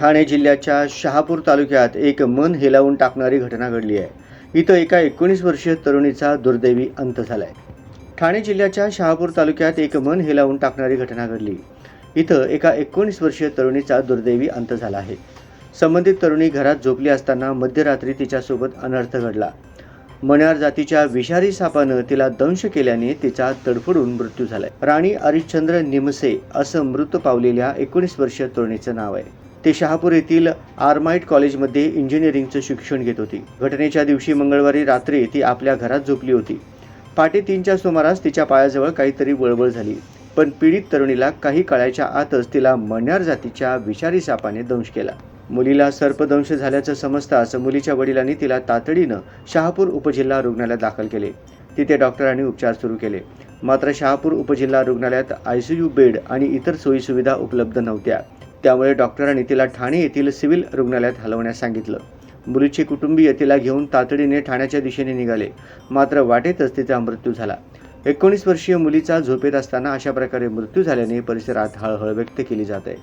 ठाणे जिल्ह्याच्या शहापूर तालुक्यात एक मन हेलावून टाकणारी घटना घडली आहे. इथं एका एकोणीस वर्षीय तरुणीचा दुर्दैवी अंत झालाय. ठाणे जिल्ह्याच्या शहापूर तालुक्यात एक मन हेलावून टाकणारी घटना घडली. इथं एका एकोणीस वर्षीय तरुणीचा दुर्दैवी अंत झाला आहे. संबंधित तरुणी घरात झोपली असताना मध्यरात्री तिच्यासोबत अनर्थ घडला. मण्यार जातीच्या विषारी सापानं तिला दंश केल्याने तिचा तडफडून मृत्यू झालाय. राणी हरिश्चंद्र निमसे असं मृत पावलेल्या एकोणीस वर्षीय तरुणीचं नाव आहे. ते शहापूर येथील आर्माइट कॉलेजमध्ये इंजिनिअरिंगचं शिक्षण घेत होती. घटनेच्या दिवशी मंगळवारी रात्री ती आपल्या घरात झोपली होती. पहाटे तीनच्या सुमारास तिच्या पायाजवळ काहीतरी वळवळ झाली. पण पीडित तरुणीला काही काळाच्या आतच तिला मण्यार जातीच्या विषारी सापाने दंश केला. मुलीला सर्पदंश झाल्याचं समजताच मुलीच्या वडिलांनी तिला तातडीनं शहापूर उपजिल्हा रुग्णालयात दाखल केले. तिथे डॉक्टरांनी उपचार सुरू केले. मात्र शहापूर उपजिल्हा रुग्णालयात आय सी यू बेड आणि इतर सोयीसुविधा उपलब्ध नव्हत्या. त्यामुळे डॉक्टरांनी तिला ठाणे येथील सिव्हिल रुग्णालयात हलवण्यास सांगितलं. मुलीचे कुटुंबीय तिला घेऊन तातडीने ठाण्याच्या दिशेने निघाले. मात्र वाटेतच तिचा मृत्यू झाला. एकोणीस वर्षीय मुलीचा झोपेत असताना अशा प्रकारे मृत्यू झाल्याने परिसरात हळहळ व्यक्त केली जात आहे.